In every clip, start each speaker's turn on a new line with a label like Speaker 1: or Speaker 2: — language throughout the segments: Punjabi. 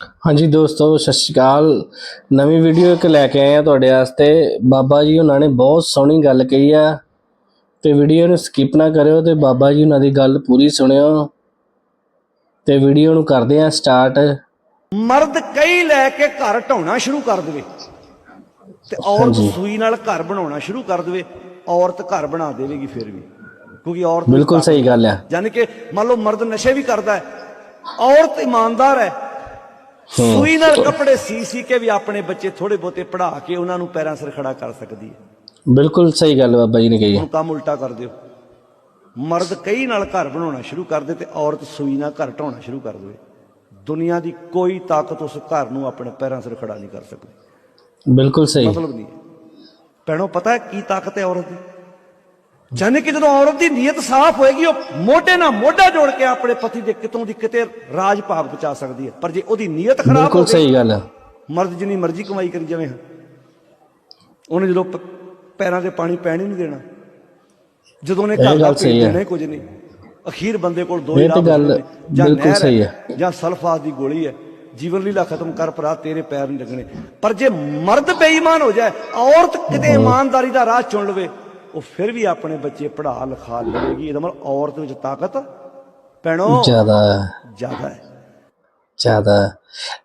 Speaker 1: ਹਾਂਜੀ ਦੋਸਤੋ ਸਤਿ ਸ਼੍ਰੀ ਅਕਾਲ। ਨਵੀਂ ਵੀਡੀਓ ਇੱਕ ਲੈ ਕੇ ਆਏ ਆ ਤੁਹਾਡੇ ਵਾਸਤੇ। ਬਾਬਾ ਜੀ ਉਹਨਾਂ ਨੇ ਬਹੁਤ ਸੋਹਣੀ ਗੱਲ ਕਹੀ ਆ। ਤੇ ਵੀਡੀਓ ਨੂੰ ਸਕਿਪ ਨਾ ਕਰਿਓ ਤੇ ਬਾਬਾ ਜੀ ਉਹਨਾਂ ਦੀ ਗੱਲ ਪੂਰੀ ਸੁਣਿਓ। ਤੇ ਵੀਡੀਓ ਨੂੰ ਕਰਦੇ ਆ ਸਟਾਰਟ
Speaker 2: ਮਰਦ ਕਈ ਲੈ ਕੇ ਘਰ ਢਾਉਣਾ ਸ਼ੁਰੂ ਕਰ ਦੇਵੇ। ਤੇ ਔਰਤ। ਸੂਈ ਨਾਲ ਘਰ ਬਣਾਉਣਾ ਸ਼ੁਰੂ ਕਰ ਦੇਵੇ। ਔਰਤ ਘਰ ਬਣਾ ਦੇਵੇਗੀ ਫਿਰ ਵੀ। ਕਿਉਂਕਿ ਔਰਤ
Speaker 1: ਬਿਲਕੁਲ ਸਹੀ ਗੱਲ ਆ।
Speaker 2: ਯਾਨੀ ਕਿ ਮੰਨ ਲਓ ਮਰਦ ਨਸ਼ੇ ਵੀ ਕਰਦਾ ਹੈ। ਔਰਤ ਇਮਾਨਦਾਰ ਹੈ। ਸੂਈ ਨਾਲ ਕੱਪੜੇ ਸੀ ਸੀ ਕੇ ਵੀ ਆਪਣੇ ਬੱਚੇ ਥੋੜੇ ਬਹੁਤੇ ਪੜਾ ਕੇ ਉਹਨਾਂ ਨੂੰ ਪੈਰਾਂ ਸਿਰ ਖੜਾ ਕਰ ਸਕਦੀ ਹੈ।
Speaker 1: ਬਿਲਕੁਲ ਸਹੀ ਗੱਲ ਬਾਬਾ ਜੀ ਨੇ ਕਹੀ
Speaker 2: ਹੁਣ ਕੰਮ ਉਲਟਾ ਕਰ ਦਿਓ। ਮਰਦ ਕਈ ਨਾਲ ਘਰ ਬਣਾਉਣਾ ਸ਼ੁਰੂ ਕਰ ਦੇ ਤੇ ਔਰਤ ਸੂਈ ਨਾਲ ਘਰ ਢਾਉਣਾ ਸ਼ੁਰੂ ਕਰ ਦੇਵੇ। ਦੁਨੀਆ ਦੀ ਕੋਈ ਤਾਕਤ ਉਸ ਘਰ ਨੂੰ ਆਪਣੇ ਪੈਰਾਂ ਸਿਰ ਖੜਾ ਨਹੀਂ ਕਰ ਸਕਦੀ।
Speaker 1: ਬਿਲਕੁਲ ਸਹੀ।
Speaker 2: ਮਤਲਬ ਨਹੀਂ ਭੈਣੋ ਪਤਾ ਹੈ ਕੀ ਤਾਕਤ ਹੈ ਔਰਤ ਦੀ? ਜਾਨੇ ਕਿ ਜਦੋਂ ਔਰਤ ਦੀ ਨੀਅਤ ਸਾਫ਼ ਹੋਏਗੀ ਉਹ ਮੋਢੇ ਨਾਲ ਮੋਢਾ ਜੋੜ ਕੇ ਆਪਣੇ ਪਤੀ ਦੇ ਕਿਤੋਂ ਦੀ ਕਿਤੇ ਰਾਜ ਭਾਗ ਪਹੁੰਚਾ ਸਕਦੀ ਹੈ। ਪਰ ਜੇ ਉਹਦੀ ਨੀਅਤ ਖਰਾਬ
Speaker 1: ਬਿਲਕੁਲ
Speaker 2: ਹੋਵੇ
Speaker 1: ਸਹੀ ਗੱਲ ਆ।
Speaker 2: ਮਰਦ ਜਿੰਨੀ ਮਰਜ਼ੀ ਕਮਾਈ ਕਰੀ ਜਾਵੇ ਉਹਨੇ ਜਦੋਂ ਪੈਰਾਂ ਤੇ ਪਾਣੀ ਪੈਣ ਹੀ ਨਹੀਂ ਦੇਣਾ। ਜਦੋਂ ਉਹਨੇ
Speaker 1: ਇਹ
Speaker 2: ਘਰ ਦਾ
Speaker 1: ਹੈ।
Speaker 2: ਹੀ ਕੁਝ ਨਹੀਂ। ਅਖੀਰ ਬੰਦੇ ਕੋਲ ਦੋ ਹੀ ਰਾਹ ਨੇ, ਜਾਂ
Speaker 1: ਬਿਲਕੁਲ ਸਹੀ
Speaker 2: ਜਾਂ ਸਲਫਾਸ ਦੀ ਗੋਲੀ ਹੈ। ਜੀਵਨ ਲੀਲਾ ਖਤਮ ਕਰ ਭਰਾ ਤੇਰੇ ਪੈਰ ਨਹੀਂ ਲੱਗਣੇ। ਪਰ ਜੇ ਮਰਦ ਬੇਈਮਾਨ ਹੋ ਜਾਏ ਔਰਤ ਕਿਤੇ ਇਮਾਨਦਾਰੀ ਦਾ ਰਾਹ ਚੁਣ ਲਵੇ ਉਹ ਫਿਰ ਵੀ ਆਪਣੇ ਬੱਚੇ ਪੜ੍ਹਾ ਲਿਖਾ ਲਵੇਗੀ। ਇਹਦਾ ਮਤਲਬ ਔਰਤ ਵਿੱਚ ਤਾਕਤ ਪੈਣੋ
Speaker 1: ਜ਼ਿਆਦਾ
Speaker 2: ਜ਼ਿਆਦਾ ਹੈ।
Speaker 1: ਜ਼ਿਆਦਾ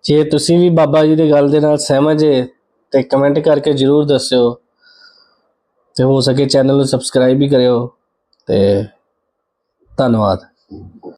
Speaker 1: ਜੇ ਤੁਸੀਂ ਵੀ ਬਾਬਾ ਜੀ ਦੀ ਗੱਲ ਦੇ ਨਾਲ ਸਹਿਮਤ ਜੇ ਤੇ ਕਮੈਂਟ ਕਰਕੇ ਜਰੂਰ ਦੱਸਿਓ। ਤੇ ਹੋ ਸਕੇ ਚੈਨਲ ਨੂੰ ਸਬਸਕ੍ਰਾਈਬ ਵੀ ਕਰਿਓ। ਤੇ ਧੰਨਵਾਦ।